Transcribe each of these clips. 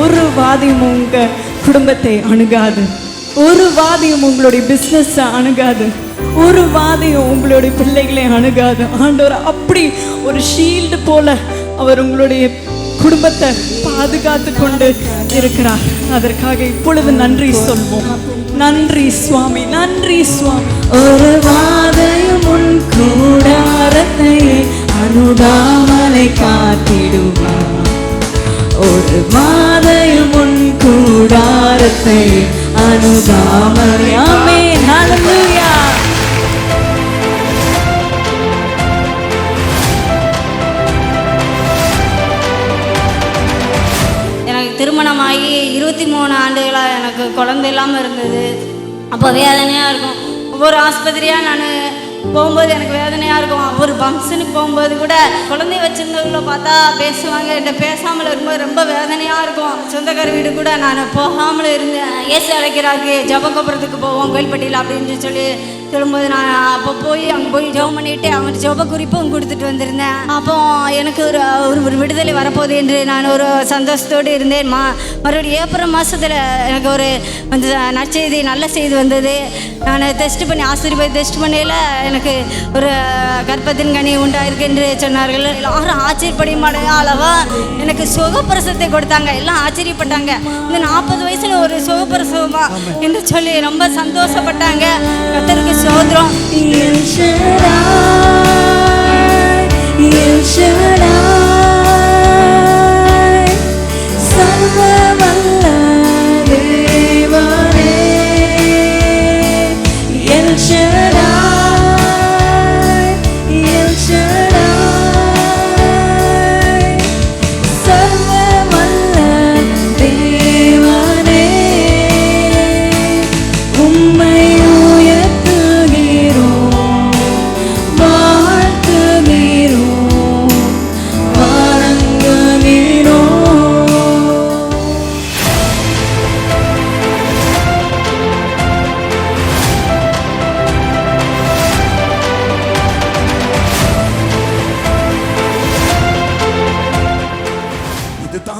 ஒரு வாதியும் உங்க குடும்பத்தை அணுகாது. ஒரு வாதியும் உங்களுடைய பிஸ்னஸை அணுகாது. ஒரு வாதியும் உங்களுடைய பிள்ளைகளை அணுகாது. ஆண்டவர் அப்படி ஒரு ஷீல்டு போல அவர் உங்களுடைய குடும்பத்தை பாதுகாத்து கொண்டு இருக்கிறார். அதற்காக இப்பொழுது நன்றி சொல்வோம். நன்றி சுவாமி நன்றி சுவாமி. ஒரு வாதையும் உன் கூடாரத்தையே அணுகாமலை காத்திடும். ஒரு மாதையும் உன் கூடாரத்தை அணுகாமலை ஹalleluya எனக்கு திருமணமாகி இருபத்தி மூணு ஆண்டுகளாக எனக்கு குழந்தை இல்லாமல் இருந்தது. அப்போ வேதனையாக இருக்கும். ஒவ்வொரு ஆஸ்பத்திரியாக நான் போகும்போது எனக்கு வேதனையாக இருக்கும். ஒரு ஃபங்க்ஷனுக்கு போகும்போது கூட குழந்தை வச்சிருந்தவங்கள பார்த்தா பேசுவாங்க. என்கிட்ட பேசாமல் இருக்கும்போது ரொம்ப வேதனையாக இருக்கும். சொந்தக்கார வீடு கூட நான் போகாமல் இருந்தேன். ஏசு அழைக்கிறாருக்கு ஜபக்கப்புறத்துக்கு போவோம் கோயில்பட்டியில் அப்படின்னு சொல்லி சொல்லும்போது நான் அப்போ போய் அங்கே போய் ஜெபம் பண்ணிட்டு அவன் ஜெப குறிப்பும் கொடுத்துட்டு வந்திருந்தேன். அப்போ எனக்கு ஒரு ஒரு ஒரு விடுதலை வரப்போகுது என்று நான் ஒரு சந்தோஷத்தோடு இருந்தேன். மா மறுபடியும் ஏப்ரல் மாதத்தில் எனக்கு ஒரு வந்து நற்செய்தி நல்ல செய்தி வந்தது. நான் டெஸ்ட் பண்ணி ஆசிரியர் டெஸ்ட் பண்ணையில் எனக்கு ஒரு கர்ப்பத்தின் கனி உண்டாயிருக்கு என்று சொன்னார்கள். எல்லாரும் ஆச்சரியப்படியுமான அளவா எனக்கு சுகப்பிரசத்தை கொடுத்தாங்க. எல்லாம் ஆச்சரியப்பட்டாங்க. இந்த நாற்பது வயசுல ஒரு சுகப்பிரசவமா என்று சொல்லி ரொம்ப சந்தோஷப்பட்டாங்க. கத்தருக்கு சோதரம்.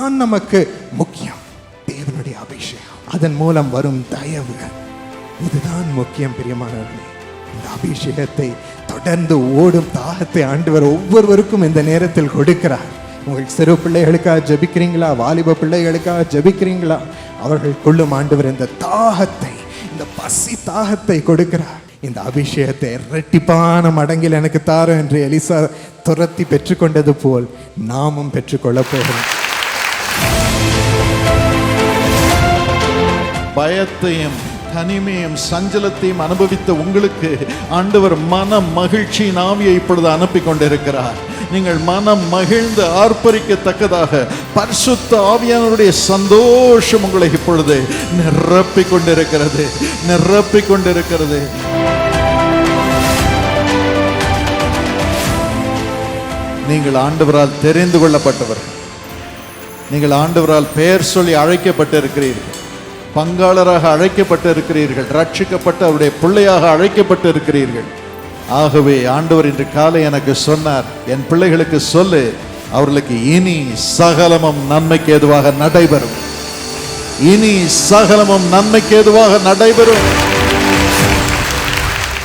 தான் நமக்கு முக்கியம். தேவனுடைய அபிஷேகம். அதன் மூலம் வரும் தயவு. இதுதான் முக்கியம் பிரியமானவர்களே. இந்த அபிஷேகத்தை தொடர்ந்து ஓடும் தாகத்தை ஆண்டவர் ஒவ்வொருவருக்கும் இந்த நேரத்தில் கொடுக்கிறார். உங்கள் சிறு பிள்ளைகளுக்காக ஜபிக்கிறீங்களா? வாலிப பிள்ளைகளுக்காக ஜபிக்கிறீங்களா? அவர்கள் கொள்ளும் ஆண்டவர் இந்த தாகத்தை இந்த பசி தாகத்தை கொடுக்கிறார். இந்த அபிஷேகத்தை இரட்டிப்பான மடங்கில் எனக்கு தாரும் என்று எலிசா துரத்தி பெற்றுக்கொண்டது போல் நாமும் பெற்றுக்கொள்ளப் போகிறோம். பயத்தையும் தனிமையும் சஞ்சலத்தையும் அனுபவித்த உங்களுக்கு ஆண்டவர் மன மகிழ்ச்சியின் ஆவியை இப்பொழுது அனுப்பி கொண்டிருக்கிறார் நீங்கள் மனம் மகிழ்ந்து ஆர்ப்பரிக்கத்தக்கதாக பரிசுத்த ஆவியானவருடைய சந்தோஷம் உங்களை இப்பொழுது நிரப்பிக் கொண்டிருக்கிறது நிரப்பிக் கொண்டிருக்கிறது நீங்கள் ஆண்டவரால் தெரிந்து கொள்ளப்பட்டவர். நீங்கள் ஆண்டவரால் பெயர் சொல்லி அழைக்கப்பட்டிருக்கிறீர்கள். பங்காளராக அழைக்கப்பட்டிருக்கிறீர்கள் ரட்சிக்கப்பட்டு அவருடைய பிள்ளையாக அழைக்கப்பட்டிருக்கிறீர்கள். ஆகவே ஆண்டவர் இன்று காலை எனக்கு சொன்னார் என் பிள்ளைகளுக்கு சொல்லு அவர்களுக்கு இனி சகலமும் நன்மைக்கு ஏதுவாக நடைபெறும். இனி சகலமும் நன்மைக்கு ஏதுவாக நடைபெறும்.